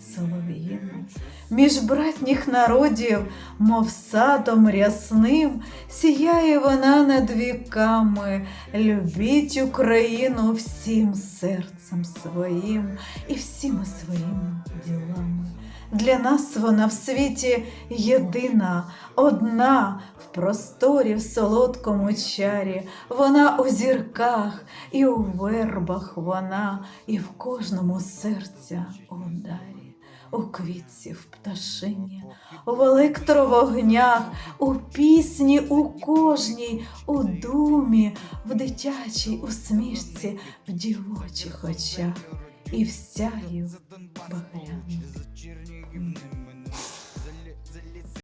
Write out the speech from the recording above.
солов'їну. Між братніх народів, мов садом рясним, сіяє вона над віками. Любіть Україну всім серцем своїм і всіма своїми ділами. Для нас вона в світі єдина, одна в просторі, в солодкому чарі. Вона у зірках і у вербах вона, і в кожному серця у дарі, у квітці, в пташині, в електровогнях, у пісні, у кожній, у думі, в дитячій усмішці, в дівочих очах. І в сяю багряних